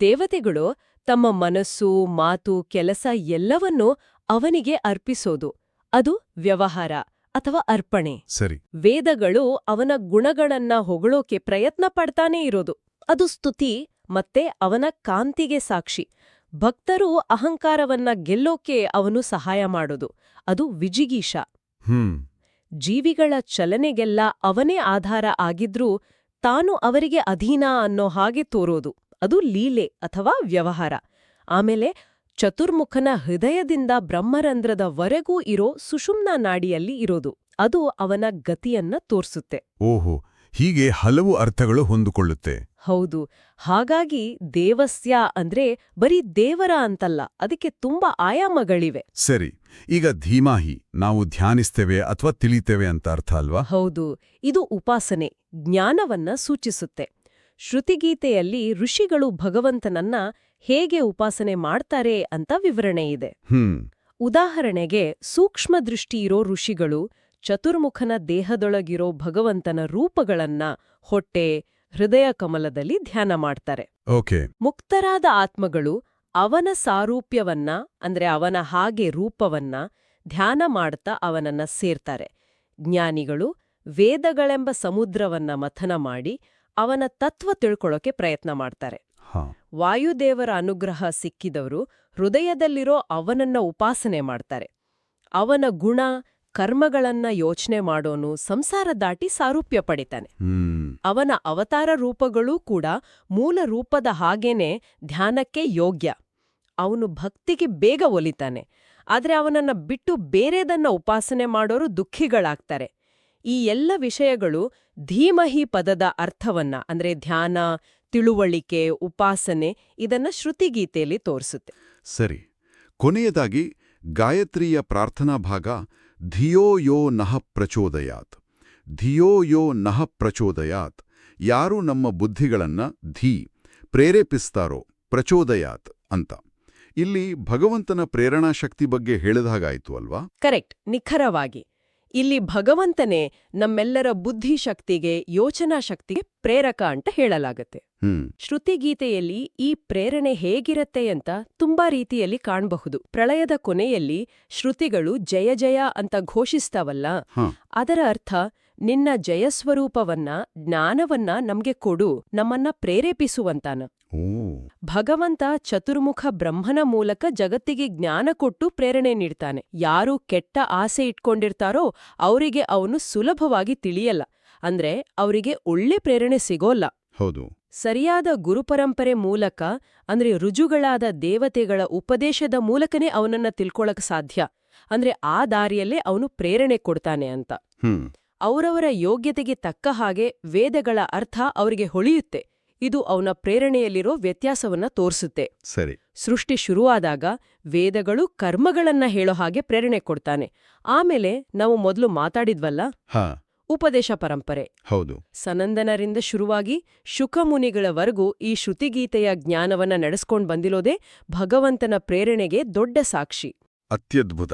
ದೇವತೆಗಳು ತಮ್ಮ ಮನಸ್ಸು ಮಾತು ಕೆಲಸ ಎಲ್ಲವನ್ನೂ ಅವನಿಗೆ ಅರ್ಪಿಸೋದು. ಅದು ವ್ಯವಹಾರ ಅಥವಾ ಅರ್ಪಣೆ. ಸರಿ. ವೇದಗಳು ಅವನ ಗುಣಗಳನ್ನ ಹೊಗಳೋಕೆ ಪ್ರಯತ್ನ ಪಡ್ತಾನೇ ಇರೋದು. ಅದು ಸ್ತುತಿ ಮತ್ತೆ ಅವನ ಕಾಂತಿಗೆ ಸಾಕ್ಷಿ. ಭಕ್ತರು ಅಹಂಕಾರವನ್ನ ಗೆಲ್ಲೋಕೆ ಅವನು ಸಹಾಯ ಮಾಡೋದು. ಅದು ವಿಜಿಗೀಷ. ಹ್ಮ್. ಜೀವಿಗಳ ಚಲನೆಗೆಲ್ಲ ಅವನೇ ಆಧಾರ ಆಗಿದ್ರೂ ತಾನು ಅವರಿಗೆ ಅಧೀನ ಅನ್ನೋ ಹಾಗೆ ತೋರೋದು. ಅದು ಲೀಲೆ ಅಥವಾ ವ್ಯವಹಾರ. ಆಮೇಲೆ ಚತುರ್ಮುಖನ ಹೃದಯದಿಂದ ಬ್ರಹ್ಮರಂಧ್ರದವರೆಗೂ ಇರೋ ಸುಷುಮ್ನ ನಾಡಿಯಲ್ಲಿ ಇರೋದು. ಅದು ಅವನ ಗತಿಯನ್ನ ತೋರಿಸುತ್ತೆ. ಓಹೋ ಹೀಗೆ ಹಲವು ಅರ್ಥಗಳು ಹೊಂದಿಕೊಳ್ಳುತ್ತೆ. ಹೌದು ಹಾಗಾಗಿ ದೇವಸ್ಯ ಅಂದ್ರೆ ಬರೀ ದೇವರ ಅಂತಲ್ಲ ಅದಕ್ಕೆ ತುಂಬಾ ಆಯಾಮಗಳಿವೆ. ಸರಿ ಈಗ ಧೀಮಾಹಿ ನಾವು ಧ್ಯಾನಿಸ್ತೇವೆ ಅಥವಾ ತಿಳಿತೇವೆ ಅಂತ ಅರ್ಥ ಅಲ್ವಾ? ಹೌದು ಇದು ಉಪಾಸನೆ ಜ್ಞಾನವನ್ನ ಸೂಚಿಸುತ್ತೆ. ಶ್ರುತಿಗೀತೆಯಲ್ಲಿ ಋಷಿಗಳು ಭಗವಂತನನ್ನ ಹೇಗೆ ಉಪಾಸನೆ ಮಾಡ್ತಾರೆ ಅಂತ ವಿವರಣೆ ಇದೆ. ಉದಾಹರಣೆಗೆ ಸೂಕ್ಷ್ಮ ದೃಷ್ಟಿಯಿರೋ ಋಷಿಗಳು ಚತುರ್ಮುಖನ ದೇಹದೊಳಗಿರೋ ಭಗವಂತನ ರೂಪಗಳನ್ನ ಹೊಟ್ಟೆ ಹೃದಯ ಕಮಲದಲ್ಲಿ ಧ್ಯಾನ ಮಾಡ್ತಾರೆ. ಮುಕ್ತರಾದ ಆತ್ಮಗಳು ಅವನ ಸಾರೂಪ್ಯವನ್ನ ಅಂದ್ರೆ ಅವನ ಹಾಗೆ ರೂಪವನ್ನ ಧ್ಯಾನ ಮಾಡ್ತಾ ಅವನನ್ನ ಸೇರ್ತಾರೆ. ಜ್ಞಾನಿಗಳು ವೇದಗಳೆಂಬ ಸಮುದ್ರವನ್ನ ಮಥನ ಮಾಡಿ ಅವನ ತತ್ವ ತಿಳ್ಕೊಳ್ಳೋಕೆ ಪ್ರಯತ್ನ ಮಾಡ್ತಾರೆ. ವಾಯುದೇವರ ಅನುಗ್ರಹ ಸಿಕ್ಕಿದವರು ಹೃದಯದಲ್ಲಿರೋ ಅವನನ್ನ ಉಪಾಸನೆ ಮಾಡ್ತಾರೆ. ಅವನ ಗುಣ ಕರ್ಮಗಳನ್ನ ಯೋಚನೆ ಮಾಡೋನು ಸಂಸಾರ ದಾಟಿ ಸಾರೂಪ್ಯ ಪಡಿತಾನೆ. ಅವನ ಅವತಾರ ರೂಪಗಳೂ ಕೂಡ ಮೂಲ ರೂಪದ ಹಾಗೇನೆ ಧ್ಯಾನಕ್ಕೆ ಯೋಗ್ಯ. ಅವನು ಭಕ್ತಿಗೆ ಬೇಗ ಒಲಿತಾನೆ. ಆದರೆ ಅವನನ್ನ ಬಿಟ್ಟು ಬೇರೆದನ್ನ ಉಪಾಸನೆ ಮಾಡೋರು ದುಃಖಿಗಳಾಗ್ತಾರೆ. ಈ ಎಲ್ಲ ವಿಷಯಗಳು ಧೀಮಹಿ ಪದದ ಅರ್ಥವನ್ನ ಅಂದ್ರೆ ಧ್ಯಾನ ತಿಳುವಳಿಕೆ ಉಪಾಸನೆ ಇದನ್ನ ಶ್ರುತಿಗೀತೆಯಲ್ಲಿ ತೋರಿಸುತ್ತೆ. ಸರಿ. ಕೊನೆಯದಾಗಿ ಗಾಯತ್ರಿಯ ಪ್ರಾರ್ಥನಾ ಭಾಗ ಧಿಯೋ ಯೋ ನಃ ಪ್ರಚೋದಯಾತ್. ಧಿಯೋ ಯೋ ನಃ ಪ್ರಚೋದಯಾತ್. ಯಾರು ನಮ್ಮ ಬುದ್ಧಿಗಳನ್ನ ಧೀ ಪ್ರೇರೇಪಿಸ್ತಾರೋ ಪ್ರಚೋದಯಾತ್ ಅಂತ. ಇಲ್ಲಿ ಭಗವಂತನ ಪ್ರೇರಣಾ ಶಕ್ತಿ ಬಗ್ಗೆ ಹೇಳಿದಾಗಾಯಿತು ಅಲ್ವಾ? ಕರೆಕ್ಟ್. ನಿಖರವಾಗಿ. ಇಲ್ಲಿ ಭಗವಂತನೇ ನಮ್ಮೆಲ್ಲರ ಬುದ್ಧಿಶಕ್ತಿಗೆ ಯೋಚನಾ ಶಕ್ತಿಗೆ ಪ್ರೇರಕ ಅಂತ ಹೇಳಲಾಗತ್ತೆ. ಶ್ರುತಿಗೀತೆಯಲ್ಲಿ ಈ ಪ್ರೇರಣೆ ಹೇಗಿರತ್ತೆ ಅಂತ ತುಂಬಾ ರೀತಿಯಲ್ಲಿ ಕಾಣಬಹುದು. ಪ್ರಳಯದ ಕೊನೆಯಲ್ಲಿ ಶ್ರುತಿಗಳು ಜಯ ಜಯ ಅಂತ ಘೋಷಿಸ್ತಾವಲ್ಲ ಅದರ ಅರ್ಥ ನಿನ್ನ ಜಯಸ್ವರೂಪವನ್ನ ಜ್ಞಾನವನ್ನ ನಮ್ಗೆ ಕೊಡು ನಮ್ಮನ್ನ ಪ್ರೇರೇಪಿಸುವಂತಾನ ಭಗವಂತ ಚತುರ್ಮುಖ ಬ್ರಹ್ಮನ ಮೂಲಕ ಜಗತ್ತಿಗೆ ಜ್ಞಾನ ಕೊಟ್ಟು ಪ್ರೇರಣೆ ನೀಡ್ತಾನೆ. ಯಾರು ಕೆಟ್ಟ ಆಸೆ ಇಟ್ಕೊಂಡಿರ್ತಾರೋ ಅವರಿಗೆ ಅವನು ಸುಲಭವಾಗಿ ತಿಳಿಯಲ್ಲ. ಅಂದ್ರೆ ಅವರಿಗೆ ಒಳ್ಳೆ ಪ್ರೇರಣೆ ಸಿಗೋಲ್ಲ. ಹೌದು. ಸರಿಯಾದ ಗುರುಪರಂಪರೆ ಮೂಲಕ ಅಂದ್ರೆ ರುಜುಗಳಾದ ದೇವತೆಗಳ ಉಪದೇಶದ ಮೂಲಕನೇ ಅವನನ್ನ ತಿಳ್ಕೊಳಕ್ ಸಾಧ್ಯ. ಅಂದ್ರೆ ಆ ದಾರಿಯಲ್ಲೇ ಅವನು ಪ್ರೇರಣೆ ಕೊಡ್ತಾನೆ ಅಂತ. ಅವರವರ ಯೋಗ್ಯತೆಗೆ ತಕ್ಕ ಹಾಗೆ ವೇದಗಳ ಅರ್ಥ ಅವರಿಗೆ ಹೊಳೆಯುತ್ತೆ. ಇದು ಅವನ ಪ್ರೇರಣೆಯಲ್ಲಿರೋ ವ್ಯತ್ಯಾಸವನ್ನ ತೋರಿಸುತ್ತೆ. ಸರಿ. ಸೃಷ್ಟಿ ಶುರುವಾದಾಗ ವೇದಗಳು ಕರ್ಮಗಳನ್ನ ಹೇಳೋ ಹಾಗೆ ಪ್ರೇರಣೆ ಕೊಡ್ತಾನೆ. ಆಮೇಲೆ ನಾವು ಮೊದಲು ಮಾತಾಡಿದ್ವಲ್ಲ? ಹಾ. ಉಪದೇಶ ಪರಂಪರೆ. ಹೌದು. ಸನಂದನರಿಂದ ಶುರುವಾಗಿ ಶುಕಮುನಿಗಳವರೆಗೂ ಈ ಶ್ರುತಿಗೀತೆಯ ಜ್ಞಾನವನ್ನ ನಡೆಸ್ಕೊಂಡ್ ಬಂದಿರೋದೇ ಭಗವಂತನ ಪ್ರೇರಣೆಗೆ ದೊಡ್ಡ ಸಾಕ್ಷಿ. ಅತ್ಯದ್ಭುತ.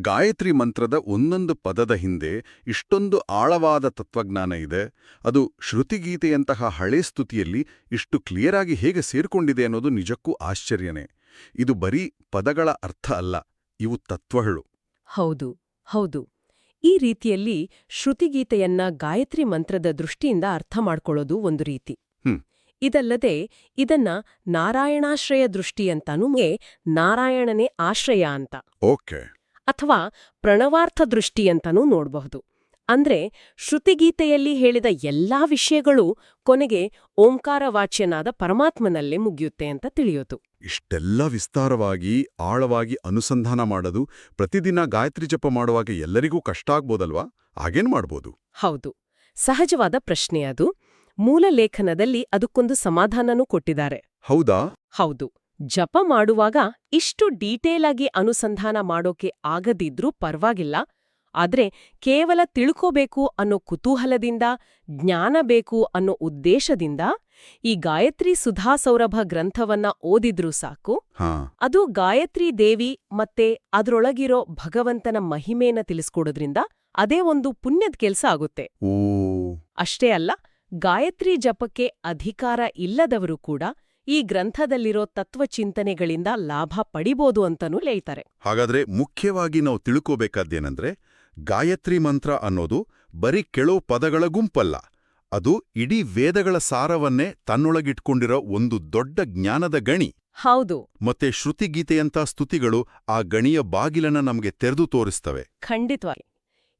ಗಾಯತ್ರಿ ಮಂತ್ರದ ಒಂದೊಂದು ಪದದ ಹಿಂದೆ ಇಷ್ಟೊಂದು ಆಳವಾದ ತತ್ವಜ್ಞಾನ ಇದೆ. ಅದು ಶ್ರುತಿಗೀತೆಯಂತಹ ಹಳೆ ಸ್ತುತಿಯಲ್ಲಿ ಇಷ್ಟು ಕ್ಲಿಯರ್ ಆಗಿ ಹೇಗೆ ಸೇರ್ಕೊಂಡಿದೆ ಅನ್ನೋದು ನಿಜಕ್ಕೂ ಆಶ್ಚರ್ಯನೇ. ಇದು ಬರೀ ಪದಗಳ ಅರ್ಥ ಅಲ್ಲ ಇವು ತತ್ವಗಳು. ಹೌದು ಹೌದು. ಈ ರೀತಿಯಲ್ಲಿ ಶ್ರುತಿಗೀತೆಯನ್ನ ಗಾಯತ್ರಿ ಮಂತ್ರದ ದೃಷ್ಟಿಯಿಂದ ಅರ್ಥ ಮಾಡ್ಕೊಳ್ಳೋದು ಒಂದು ರೀತಿ. ಇದಲ್ಲದೆ ಇದನ್ನ ನಾರಾಯಣಾಶ್ರಯ ದೃಷ್ಟಿ ಅಂತಾನೂ ನಾರಾಯಣನೇ ಆಶ್ರಯ ಅಂತ. ಓಕೆ. ಅಥವಾ ಪ್ರಣವಾರ್ಥ ದೃಷ್ಟಿ ಅಂತಾನೂ ನೋಡಬಹುದು. ಅಂದ್ರೆ ಶ್ರುತಿಗೀತೆಯಲ್ಲಿ ಹೇಳಿದ ಎಲ್ಲಾ ವಿಷಯಗಳು ಕೊನೆಗೆ ಓಂಕಾರ ವಾಚ್ಯನಾದ ಪರಮಾತ್ಮನಲ್ಲೇ ಮುಗಿಯುತ್ತೆ ಅಂತ ತಿಳಿಯೋದು. ಇಷ್ಟೆಲ್ಲ ವಿಸ್ತಾರವಾಗಿ ಆಳವಾಗಿ ಅನುಸಂಧಾನ ಮಾಡೋದು ಪ್ರತಿದಿನ ಗಾಯತ್ರಿ ಜಪ ಮಾಡುವಾಗ ಎಲ್ಲರಿಗೂ ಕಷ್ಟ ಆಗ್ಬೋದಲ್ವಾ? ಹಾಗೇನ್ ಮಾಡ್ಬೋದು? ಹೌದು. ಸಹಜವಾದ ಪ್ರಶ್ನೆ ಅದು. ಮೂಲ ಲೇಖನದಲ್ಲಿ ಅದಕ್ಕೊಂದು ಸಮಾಧಾನನೂ ಕೊಟ್ಟಿದ್ದಾರೆ. ಹೌದಾ? ಹೌದು. ಜಪ ಮಾಡುವಾಗ ಇಷ್ಟು ಡೀಟೇಲ್ ಆಗಿ ಅನುಸಂಧಾನ ಮಾಡೋಕೆ ಆಗದಿದ್ರೂ ಪರ್ವಾಗಿಲ್ಲ ಆದ್ರೆ ಕೇವಲ ತಿಳ್ಕೋಬೇಕು ಅನ್ನೋ ಕುತೂಹಲದಿಂದ ಜ್ಞಾನ ಬೇಕು ಅನ್ನೋ ಉದ್ದೇಶದಿಂದ ಈ ಗಾಯತ್ರಿ ಸುಧಾ ಸೌರಭ ಗ್ರಂಥವನ್ನ ಓದಿದ್ರೂ ಸಾಕು. ಅದು ಗಾಯತ್ರಿ ದೇವಿ ಮತ್ತೆ ಅದರೊಳಗಿರೋ ಭಗವಂತನ ಮಹಿಮೇನ ತಿಳಿಸ್ಕೊಡೋದ್ರಿಂದ ಅದೇ ಒಂದು ಪುಣ್ಯದ ಕೆಲ್ಸ ಆಗುತ್ತೆ. ಅಷ್ಟೇ ಅಲ್ಲ ಗಾಯತ್ರಿ ಜಪಕ್ಕೆ ಅಧಿಕಾರ ಇಲ್ಲದವರು ಕೂಡ ಈ ಗ್ರಂಥದಲ್ಲಿರೋ ತತ್ವಚಿಂತನೆಗಳಿಂದ ಲಾಭ ಪಡಿಬೋದು ಅಂತನೂ ಲೇಯ್ತಾರೆ. ಹಾಗಾದ್ರೆ ಮುಖ್ಯವಾಗಿ ನಾವು ತಿಳ್ಕೋಬೇಕಾದ್ದೇನೆಂದ್ರೆ ಗಾಯತ್ರಿ ಮಂತ್ರ ಅನ್ನೋದು ಬರೀ ಕೆಲವು ಪದಗಳ ಗುಂಪಲ್ಲ ಅದು ಇಡೀ ವೇದಗಳ ಸಾರವನ್ನೇ ತನ್ನೊಳಗಿಟ್ಕೊಂಡಿರೋ ಒಂದು ದೊಡ್ಡ ಜ್ಞಾನದ ಗಣಿ. ಹೌದು. ಮತ್ತೆ ಶ್ರುತಿಗೀತೆಯಂಥ ಸ್ತುತಿಗಳು ಆ ಗಣಿಯ ಬಾಗಿಲನ್ನ ನಮಗೆ ತೆರೆದು ತೋರಿಸ್ತವೆ. ಖಂಡಿತವಾಗಿ.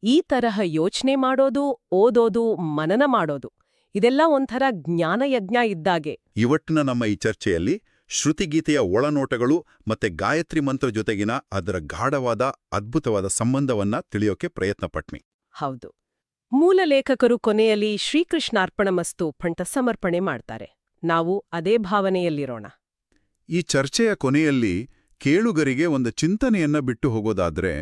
ಈ ತರಹ ಯೋಚನೆ ಮಾಡೋದು ಓದೋದು ಮನನ ಮಾಡೋದು. ಇದೆಲ್ಲ ಒಂಥರ ಜ್ಞಾನಯಜ್ಞ ಇದ್ದಾಗೆ. ಇವಟ್ಟಿನ ನಮ್ಮ ಈ ಚರ್ಚೆಯಲ್ಲಿ ಶ್ರುತಿಗೀತೆಯ ಒಳನೋಟಗಳು ಮತ್ತೆ ಗಾಯತ್ರಿ ಮಂತ್ರ ಜೊತೆಗಿನ ಅದರ ಗಾಢವಾದ ಅದ್ಭುತವಾದ ಸಂಬಂಧವನ್ನ ತಿಳಿಯೋಕೆ ಪ್ರಯತ್ನ ಪಟ್ಮಿ ಹೌದು. ಮೂಲ ಲೇಖಕರು ಕೊನೆಯಲ್ಲಿ ಶ್ರೀಕೃಷ್ಣಾರ್ಪಣಮಸ್ತು ಫಂಟ ಸಮರ್ಪಣೆ ಮಾಡ್ತಾರೆ. ನಾವು ಅದೇ ಭಾವನೆಯಲ್ಲಿರೋಣ. ಈ ಚರ್ಚೆಯ ಕೊನೆಯಲ್ಲಿ ಕೇಳುಗರಿಗೆ ಒಂದು ಚಿಂತನೆಯನ್ನ ಬಿಟ್ಟು ಹೋಗೋದಾದ್ರೆ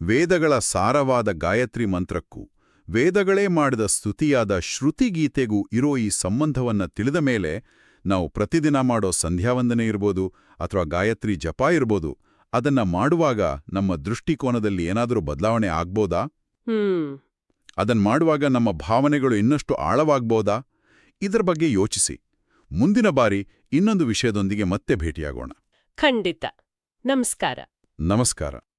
ವೇದಗಳ ಸಾರವಾದ ಗಾಯತ್ರಿ ಮಂತ್ರಕ್ಕೂ ವೇದಗಳೇ ಮಾಡಿದ ಸ್ತುತಿಯಾದ ಶ್ರುತಿಗೀತೆಗೂ ಇರೋ ಈ ಸಂಬಂಧವನ್ನ ತಿಳಿದ ಮೇಲೆ ನಾವು ಪ್ರತಿದಿನ ಮಾಡೋ ಸಂಧ್ಯಾವಂದನೆ ಇರ್ಬೋದು ಅಥವಾ ಗಾಯತ್ರಿ ಜಪ ಇರ್ಬೋದು ಅದನ್ನ ಮಾಡುವಾಗ ನಮ್ಮ ದೃಷ್ಟಿಕೋನದಲ್ಲಿ ಏನಾದರೂ ಬದಲಾವಣೆ ಆಗ್ಬೋದಾ? ಅದನ್ನ ಅದನ್ ಮಾಡುವಾಗ ನಮ್ಮ ಭಾವನೆಗಳು ಇನ್ನಷ್ಟು ಆಳವಾಗ್ಬೋದಾ? ಇದರ ಬಗ್ಗೆ ಯೋಚಿಸಿ. ಮುಂದಿನ ಬಾರಿ ಇನ್ನೊಂದು ವಿಷಯದೊಂದಿಗೆ ಮತ್ತೆ ಭೇಟಿಯಾಗೋಣ. ಖಂಡಿತ. ನಮಸ್ಕಾರ. ನಮಸ್ಕಾರ.